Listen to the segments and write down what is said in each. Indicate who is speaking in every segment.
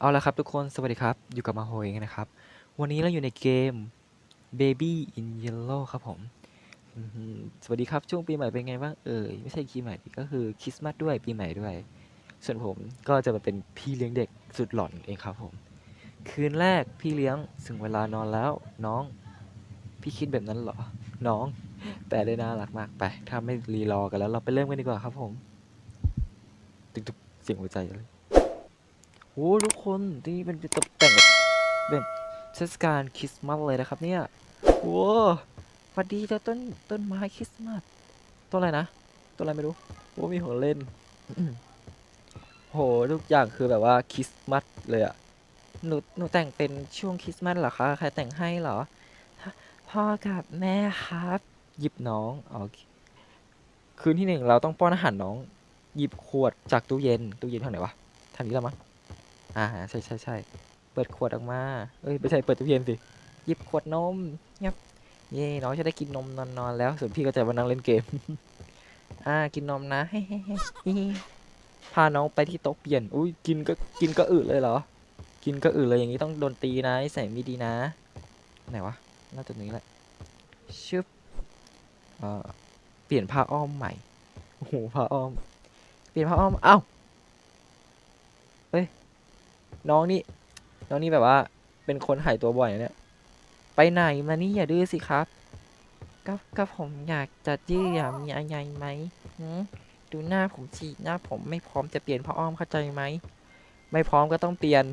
Speaker 1: เอาละครับทุกคน สวัสดีครับ อยู่กับมาโฮยกันะครับ วันนี้เราอยู่ในเกม Baby in Yellow ครับผม สวัสดีครับ ช่วงปีใหม่เป็นไงบ้างเอ่ย ไม่ใช่ปีใหม่ก็คือคริสต์มาสด้วยปีใหม่ด้วย ส่วนผมก็จะมาเป็นพี่เลี้ยงเด็กสุดหล่อนเองครับผม คืนแรกพี่เลี้ยงถึงเวลานอนแล้วน้อง พี่คิดแบบนั้นเหรอ น้อง แต่ได้น่ารักมากไป ถ้าไม่รีรอกันแล้วเราไปเริ่มกันดีกว่าครับผม ตึกๆเสียงหัวใจเลย โอ้ทุกคนที่นี่เป็นตกแต่งแบบเทศกาลคริสต์มาสเลยนะครับเนี่ยโอ้สวัสดีเจ้าต้นต้นไม้คริสต์มาสต้นอะไรนะต้นอะไรไม่รู้โอ้มีของเล่นโหทุกอย่างคือแบบว่าคริสต์มาสเลยอะหนูหนูแต่งเป็นช่วงคริสต์มาสเหรอคะใครแต่งให้เหรอ พ่อกับแม่ครับ หยิบน้องอเคคืนที่หนึ่งเราต้องป้อนอาหารน้อง หยิบขวดจากตู้เย็นตู้เย็นทางไหนวะทางนี้แล้วมั้ง อ่าใช่ใช่ใช่เปิดขวดออกมา เอ้ยไม่ใช่เปิดตู้เย็นสิหยิบขวดนมยับเย่น้องจะได้กินนมนอนนอนแล้ว ส่วนพี่ก็จะมานั่งเล่นเกม อ่ากินนมนะเฮ้ฮ้เฮ้พาน้องไปที่โต๊ะเปลี่ยน อุ้ยกินก็กินก็อึเลยเหรอ กินก็อึเลยอย่างนี้ต้องโดนตีนะใส่ไม่ดีนะ ไหนวะน่าจะนี้แหละชึบเอ่อเปลี่ยนผ้าอ้อมใหม่โอ้โหผ้าอ้อม เปลี่ยนผ้าอ้อม เอ้า น้องนี่ น้องนี่แบบว่า เป็นคนหายตัวบ่อยนะเนี่ย ไปไหนมานี่อย่าดื้อสิครับก็ก็ผมอยากจะดื้ออะมีอะไรไหมหืดูหน้าผมสิหน้าผมไม่พร้อมจะเปลี่ยนผ้าอ้อมเข้าใจไหม ไม่พร้อมก็ต้องเปลี่ยน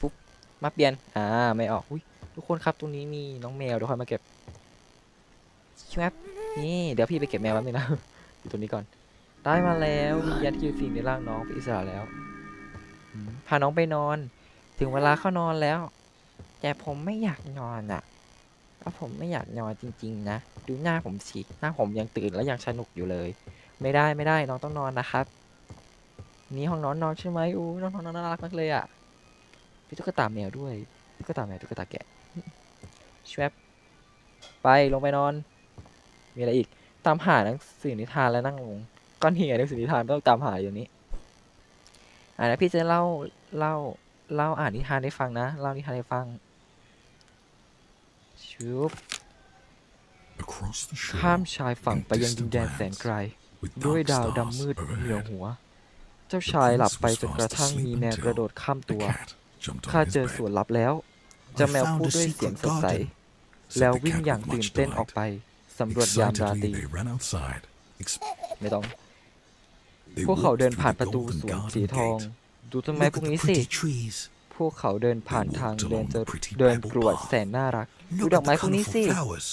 Speaker 1: ฟุ๊บมาเปลี่ยน อ่า ไม่ออก อุ้ยทุกคนครับตรงนี้มีน้องแมวเดี๋ยวค่อยมาเก็บชวบนี่เดี๋ยวพี่ไปเก็บแมวแป๊บนึงนะอยู่ตรงนี้ก่อน ได้มาแล้ววิญญาณที่อยู่สิ่งในร่างน้องเป็นอิสระแล้ว พาน้องไปนอน ถึงเวลาเข้านอนแล้ว แต่ผมไม่อยากนอนอะก็ผมไม่อยากนอนจริง ๆ นะ ดูหน้าผมสิหน้าผมยังตื่นและยังสนุกอยู่เลย ไม่ได้ไม่ได้น้องต้องนอนนะครับ นี่ห้องนอนนอนใช่ไหมอู้น้องนอนน่ารักมากเลยอะมีตุ๊กตาแมวด้วยตุ๊กตาแมวตุ๊กตาแกะชวบไปลงไปนอน มีอะไรอีก ตามหาหนังสือนิทานแล้วนั่งลงก้อนหินหนังสือนิทานต้องตามหาอยู่นี้ อ่านะพี่จะเล่าเล่าเล่าอ่านนิทานให้ฟังนะเล่านิทานให้ฟังชุบ
Speaker 2: Across the
Speaker 1: ข้าม
Speaker 2: shore,
Speaker 1: ชายฝั่ง
Speaker 2: in
Speaker 1: ไปยังดิน
Speaker 2: distant
Speaker 1: แดนแสน
Speaker 2: lands,
Speaker 1: ไกล
Speaker 2: with
Speaker 1: ด้วย
Speaker 2: dark
Speaker 1: ดาว
Speaker 2: stars
Speaker 1: ดำมืดเหนือ
Speaker 2: overhead,
Speaker 1: หัว เจ้าชายหลับไปจนกระทั่งมีแมวกระโดดข้าม
Speaker 2: the
Speaker 1: ตัว
Speaker 2: cat jumped
Speaker 1: ข้า
Speaker 2: on
Speaker 1: เจ
Speaker 2: his
Speaker 1: อ
Speaker 2: bed.
Speaker 1: สวนลับแล้ว
Speaker 2: I
Speaker 1: เจ้าแมว
Speaker 2: found
Speaker 1: พูด
Speaker 2: a
Speaker 1: ด้วยเสียง
Speaker 2: secret
Speaker 1: สดใส
Speaker 2: garden, said
Speaker 1: แล้ว
Speaker 2: the
Speaker 1: วิ่ง
Speaker 2: cat
Speaker 1: อย่าง
Speaker 2: with
Speaker 1: ตื่น
Speaker 2: much
Speaker 1: เต้นออก
Speaker 2: delight.
Speaker 1: ไปสำรวจยามราตรี
Speaker 2: Excitedly, they ran outside. Ex-
Speaker 1: ไม่ต้อง
Speaker 2: they
Speaker 1: พวกเขา
Speaker 2: walked
Speaker 1: เดิน
Speaker 2: through
Speaker 1: ผ่าน
Speaker 2: the
Speaker 1: ประตู
Speaker 2: golden
Speaker 1: สวน
Speaker 2: garden
Speaker 1: สีทอง
Speaker 2: gate.
Speaker 1: ดูต้นไม้
Speaker 2: Look
Speaker 1: พว
Speaker 2: at
Speaker 1: ก
Speaker 2: the
Speaker 1: นี้สิ
Speaker 2: pretty trees.
Speaker 1: พวกเขาเดินผ่านทาง
Speaker 2: walked
Speaker 1: เดิน
Speaker 2: along
Speaker 1: เจอ
Speaker 2: the pretty
Speaker 1: เดิน
Speaker 2: pebble
Speaker 1: กรวด
Speaker 2: path.
Speaker 1: แสนน่ารัก ดู
Speaker 2: Look
Speaker 1: ดอก
Speaker 2: at
Speaker 1: ไม้
Speaker 2: the
Speaker 1: พวกนี้
Speaker 2: colorful
Speaker 1: สิ
Speaker 2: flowers.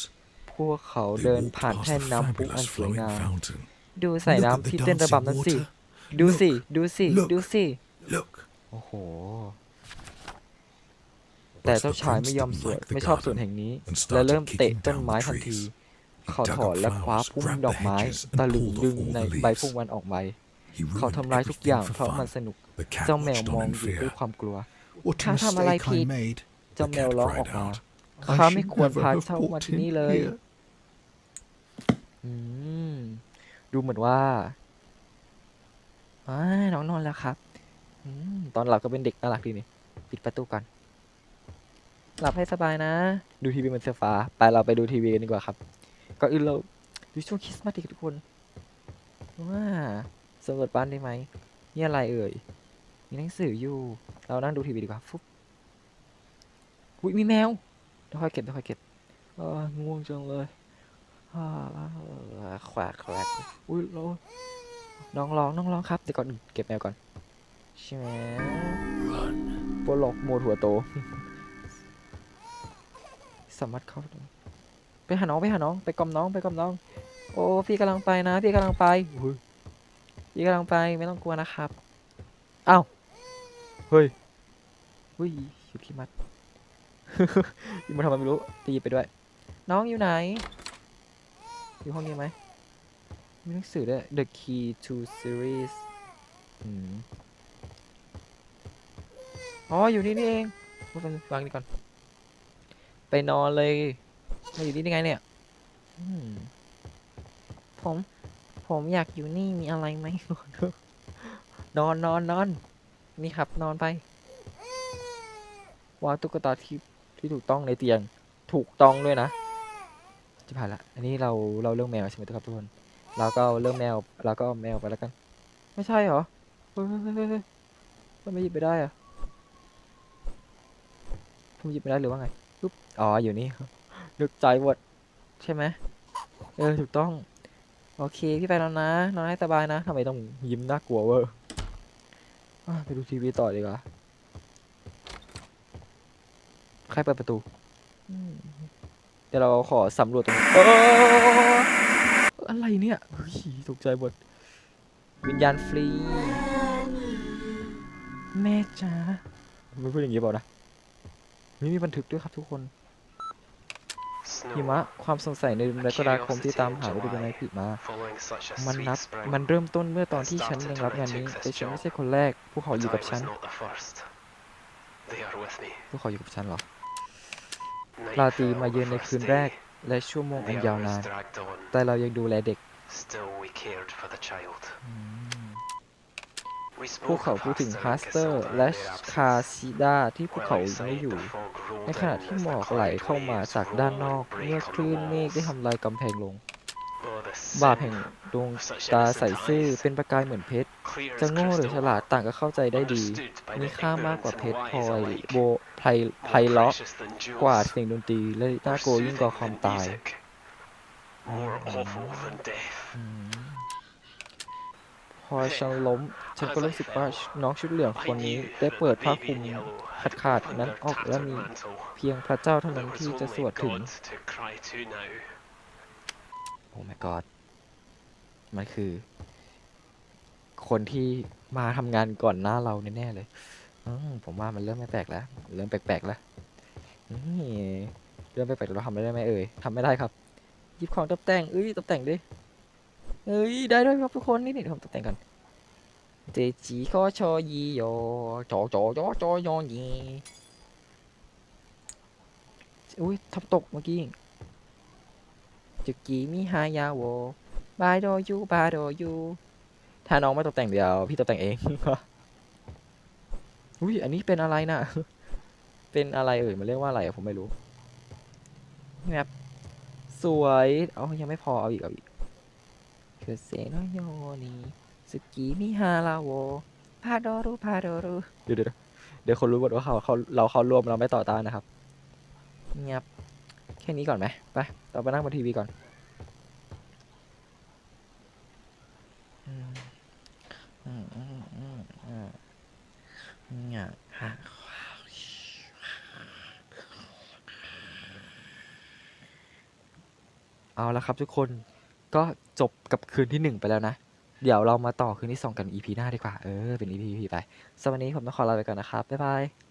Speaker 1: พวกเขา
Speaker 2: They
Speaker 1: เดิน
Speaker 2: walked
Speaker 1: ผ่าน
Speaker 2: past
Speaker 1: แท่น
Speaker 2: the
Speaker 1: น้ำพุอัน
Speaker 2: fabulous
Speaker 1: สวย
Speaker 2: flowing
Speaker 1: งาม
Speaker 2: fountain.
Speaker 1: ดูสาย
Speaker 2: Look at
Speaker 1: น้ำ
Speaker 2: the
Speaker 1: ที่เต้นระ
Speaker 2: dancing
Speaker 1: บำนั้นสิ
Speaker 2: water.
Speaker 1: ดูสิ
Speaker 2: Look,
Speaker 1: ดูสิ
Speaker 2: look
Speaker 1: ดูสิ
Speaker 2: look.
Speaker 1: โอ้โห แต่
Speaker 2: But
Speaker 1: เจ้า
Speaker 2: the
Speaker 1: ชาย
Speaker 2: prince
Speaker 1: ไม่ยอม
Speaker 2: didn't
Speaker 1: สวน
Speaker 2: like the
Speaker 1: ไม่ชอบสวน
Speaker 2: garden
Speaker 1: แห่งนี้
Speaker 2: and
Speaker 1: และ
Speaker 2: started
Speaker 1: เริ่มเตะ
Speaker 2: kicking
Speaker 1: ต้น
Speaker 2: down
Speaker 1: ไม้
Speaker 2: the
Speaker 1: ทันที
Speaker 2: trees. He
Speaker 1: เขา
Speaker 2: dug
Speaker 1: ถอน
Speaker 2: up
Speaker 1: และคว้า
Speaker 2: flowers,
Speaker 1: พุ่ม
Speaker 2: grabbed
Speaker 1: ด
Speaker 2: the
Speaker 1: อกไม้
Speaker 2: hedges,
Speaker 1: ตะ
Speaker 2: and
Speaker 1: ลึง
Speaker 2: pulled
Speaker 1: ดึ
Speaker 2: off
Speaker 1: ง
Speaker 2: all
Speaker 1: ใน
Speaker 2: the
Speaker 1: ใบ
Speaker 2: leaves.
Speaker 1: พุ่มวันออกไป
Speaker 2: He
Speaker 1: เขา
Speaker 2: ruined
Speaker 1: ทำลายทุกอย่าง
Speaker 2: everything
Speaker 1: เพราะ
Speaker 2: for
Speaker 1: มัน
Speaker 2: fun.
Speaker 1: สนุก
Speaker 2: The cat
Speaker 1: เจ้าแมว
Speaker 2: watched
Speaker 1: มอ
Speaker 2: on
Speaker 1: ง
Speaker 2: in
Speaker 1: อยู่ด้วย
Speaker 2: fear.
Speaker 1: ความกลัว
Speaker 2: What a
Speaker 1: ข้าทำอะไร
Speaker 2: mistake
Speaker 1: ผิ
Speaker 2: I
Speaker 1: ด
Speaker 2: made.
Speaker 1: เจ้า
Speaker 2: The
Speaker 1: แมว
Speaker 2: cat
Speaker 1: ร้องออก
Speaker 2: cried
Speaker 1: มา
Speaker 2: out.
Speaker 1: ข้า
Speaker 2: I
Speaker 1: ไม่
Speaker 2: should
Speaker 1: ควร
Speaker 2: never
Speaker 1: พา
Speaker 2: have
Speaker 1: เจ้ามา
Speaker 2: brought
Speaker 1: ที่
Speaker 2: him
Speaker 1: นี่เลย
Speaker 2: here.
Speaker 1: อืมดูเหมือนว่าอ่าน้องนอนแล้วครับอืมตอนหลับก็เป็นเด็กน่ารักดีนี่ปิดประตูก่อน หลับให้สบายนะ ดูทีวีบนโซฟาไปเราไปดูทีวีกันดีกว่าครับก่อนอื่นเราดูช่วงคริสต์มาสดีกว่าทุกคนว่า สำรวจบ้านได้ไหมนี่อะไรเอ่ย มีหนังสืออยู่ เรานั่งดูทีวีดีกว่า ฟุ๊บอุ้ยมีแมวเดี๋ยวค่อยเก็บเดี๋ยวค่อยเก็บเออง่วงจังเลยอ่าแขวกแขวกอุ้ยเราน้องร้องน้องร้องครับเดี๋ยวก่อนเก็บแมวก่อน ใช่ไหมโปรล็อกโหมดหัวโต สามารถเข้าได้ไปหาน้องไปหาน้อง ไปกล่อมน้องไปกล่อมน้อง โอ้พี่กำลังไปนะ พี่กำลังไปอุ๊ ยพี่กำลังไปไม่ต้องกลัวนะครับอ้าวเฮ้ยอุ้ยอยู่ที่มัดยู่มาทำไมไม่รู้ตีไปด้วย น้องอยู่ไหน อยู่ห้องนี้ไหมมีหนังสือด้วย The Key to Series อ๋ออยู่นี่นี่เองวางวางนี่ก่อน ไปนอนเลยมาอยู่นี่ได้ไงเนี่ยผม ผมอยากอยู่นี่มีอะไรไหมนอนนอนนอนนี่ครับนอนไปวางตุ๊กตาที่ที่ถูกต้องในเตียงถูกต้องด้วยนะจะผ่านละอันนี้เราเราเรื่องแมวใช่ไหมครับทุกคนเราก็เรื่องแมวเราก็แมวไปแล้วกัน ไม่ใช่เหรอมันไม่หยิบไปได้อะผมหยิบไปได้หรือว่าไงปุ๊บอ๋ออยู่นี่นึกใจหมดใช่ไหมเออถูกต้อง โอเค พี่ไปแล้วนะ นอนให้สบายนะทำไมต้องยิ้มน่ากลัวเวอร์ไปดูทีวีต่อดีกว่า ใครเปิดประตู เดี๋ยวเราขอสำรวจตรงนี้อออะไรเนี่ยตกใจหมด วิญญาณฟรี แม่จ๋าไม่พูดอย่างนี้เปล่านะไม่มีบันทึกด้วยครับทุกคน หิมะความสงสัยในเดือนกรกฎาคมที่ตามหาฤดูใบไม้ผลิมามันนับมันเริ่มต้นเมื่อตอนที่ฉันยังรับงานนี้แต่ฉันไม่ใช่คนแรกพวกเขาอยู่กับฉันพวกเขาอยู่กับฉันเหรอ
Speaker 3: ราตรีมาเยือนในคืนแรก
Speaker 1: และชั่วโมงอันยาวนานแต่เรายังดูแลเด็ก พวกเขาพูดถึงพาสเตอร์และคาซิดาที่พวกเขายังไม่อยู่ ในขณะที่หมอกไหลเข้ามาจากด้านนอก เมื่อคลื่นเมฆได้ทำลายกำแพงลง บาปแห่งดวงตาใสซื่อเป็นประกายเหมือนเพชร จะโง่หรือฉลาดต่างก็เข้าใจได้ดี มีค่ามากกว่าเพชรพลอยโบไพไพเราะกว่าเสียงดนตรีและน่ากลัวยิ่งกว่าความตาย อืมพอฉันล้ม ฉันก็รู้สึกว่าน้องชุดเหลืองคนนี้ได้เปิดผ้าคลุมขาดขาดๆนั้นออกและมีเพียงพระเจ้าเท่านั้นที่จะสวดถึง โอ้ my god มันคือ คนที่มาทำงานก่อนหน้าเราแน่ๆเลยอผมว่ามันเริ่มไม่แปลกแล้ว เริ่มแปลกๆแล้วเริ่มแปลกๆเราทำได้ไหมเอ่ยทำไม่ได้ครับยิบของตกแต่งเอ้ยตกแต่งดิ เอ้ย ได้ด้วยครับทุกคนนี่นี่ผมตกแต่งกันเจจีขอชอยีโยจอจอจอจอยอยีอุ้ยทำตกเมื่อกี้จุกีมิฮายาโวบายโดยูบายโดยูถ้าน้องไม่ตกแต่งเดี๋ยวพี่ตกแต่งเองอุ้ยอันนี้เป็นอะไรน่ะเป็นอะไรเอ่ยมันเรียกว่าอะไรผมไม่รู้แบบสวย เอายังไม่พอเอาอีกเอาอีก คือเซโนโยนีสกิมิฮาลาโวพาโดรุพาโดรุเดี๋ยวเดี๋ยวเดี๋ยวคนรู้หมดว่าเขาเขาเราเขารวมเราไม่ต่อต้านนะครับเงียบแค่นี้ก่อนไหมไปเราไปนั่งบนทีวีก่อนอืมอืมอืมอืมเนี่ยฮะเอาละครับทุกคน ก็จบกับคืนที่หนึ่งไปแล้วนะ เดี๋ยวเรามาต่อคืนที่สองกัน EP หน้าดีกว่า เออ เป็น EP ไปสำหรับวันนี้ผมต้องขอลาไปก่อนนะครับ บ๊ายบาย